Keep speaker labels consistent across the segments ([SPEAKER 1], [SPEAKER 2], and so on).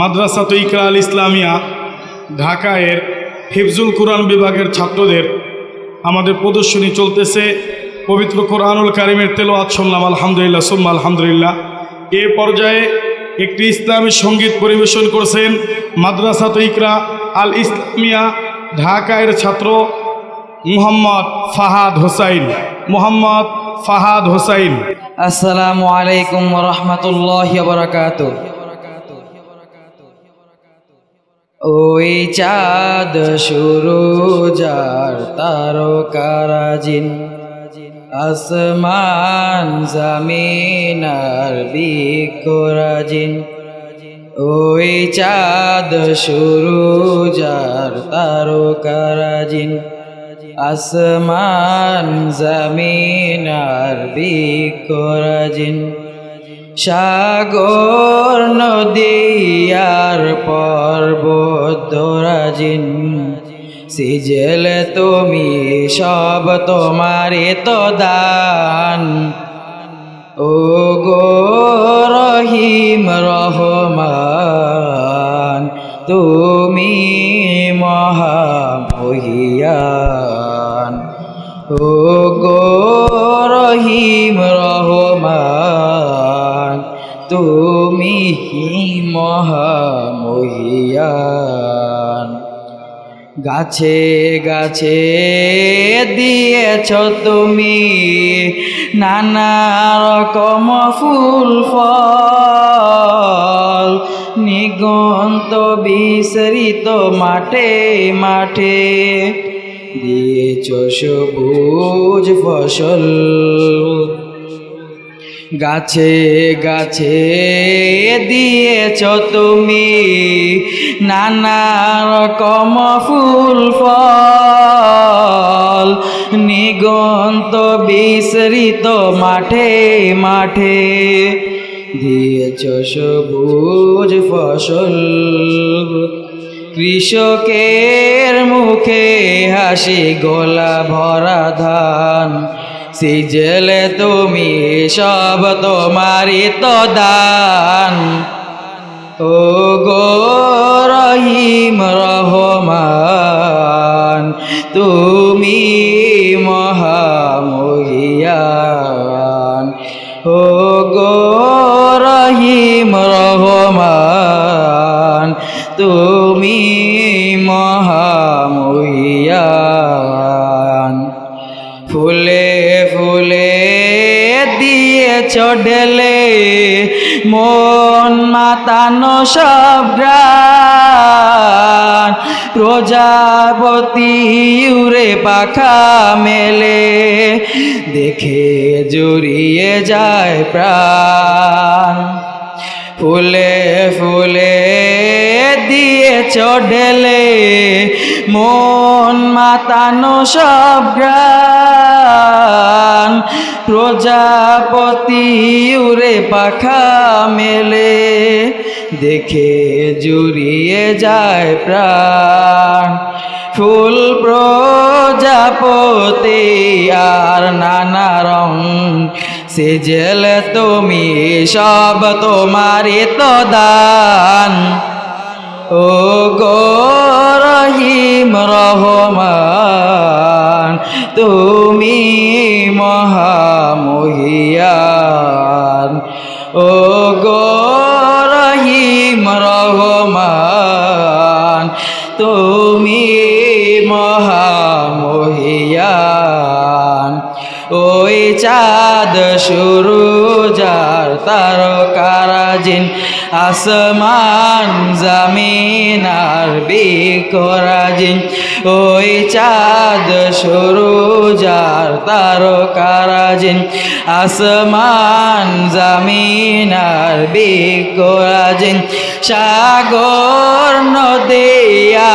[SPEAKER 1] মাদ্রাসা তৈকরা আল ইসলামিয়া, ঢাকায়ের হিফজুল কোরআন বিভাগের ছাত্রদের আমাদের প্রদর্শনী চলতেছে। পবিত্র কোরআনুল কারিমের তেলোয়াত শুনলাম, আলহামদুলিল্লাহ, সুম্মা আলহামদুলিল্লাহ। এ পর্যায়ে একটি ইসলামী সংগীত পরিবেশন করছেন মাদ্রাসা তৈকরা আল ইসলামিয়া, ঢাকায়ের ছাত্র মুহাম্মদ ফাহাদ হোসাইন। মুহাম্মদ ফাহাদ হোসাইন।
[SPEAKER 2] আসসালামু আলাইকুম রহমতুল্লাহ বরকাত ওই চাঁদ শুরু যার তারকারাজিন। আসমান জামিন আর বিকরাজিন। ওই চাঁদ শুরু যার তারকারাজিন। আসমান জমিন আর বিকরাজিন। সাগর নদী আর সিজেলে তুমি সব তোমারে তো দান। ও গো রহিম রহমান, তুমি মহামহিয়ান। ও গো রহিম রহমান তুমি মহামহিয়ান। গাছে গাছে দিয়েছ তুমি নানা রকম ফুল, ফল। নিগন্ত বিসরিত মাঠে মাঠে দিয়েছ সবুজ ফসল। গাছে গাছে দিয়েছ তুমি নানা রকম ফুল, ফল। নিগন্ত বিসরিত মাঠে মাঠে দিয়েছ সবুজ ফসল। কৃষকের মুখে হাসি, গোলা ভরা ধান। সিজলে তুমি সব তোমারই তো দান ও গো রহিম রহমান, তুমি মহামহিয়ান। ও গো রহিম রহমান, তুমি মহামহিয়ান ঢেলে মন মাতানো সব প্রজাপতি উড়ে পাখা মেলে, দেখে জড়িয়ে যায় প্রাণ। ফুলে ফুলে দিয়ে ঢেলে মন মাতানো সব প্রজাপতি উরে পাখা মেলে, দেখে জুড়িয়ে যায় প্রাণ। ফুল প্রজাপতি আর নানা রং সেজেল তুমি, সব তোমারই তো দান ও গো রহিম রহমান, তুমি চাঁদ শুরু যার তারকারাজিন, আসমান জামিন আর বিকরাজিন। ওই চাঁদ শুরু যার তারকারাজিন, আসমান জামিন আর বিকরাজিন। সাগর, নদী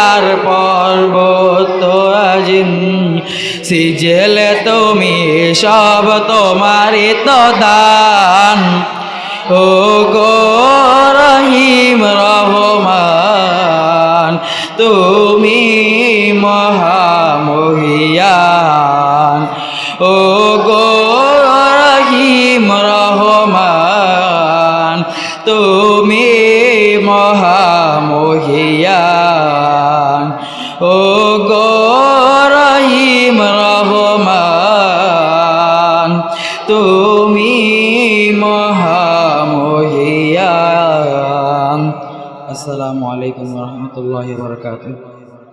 [SPEAKER 2] আর পর্বত আজিন সিজেলে তুমি সব তোমারই তো দান। ও গো রহিম রহমান, তুমি মহামহিয়ান। ও গো রহিম রহমান, তুমি মহামহিয়ান। ও তুমি মহামহিয়ান আসসালামু আলাইকুম রহমতুল্লাহ বরকাতুহ।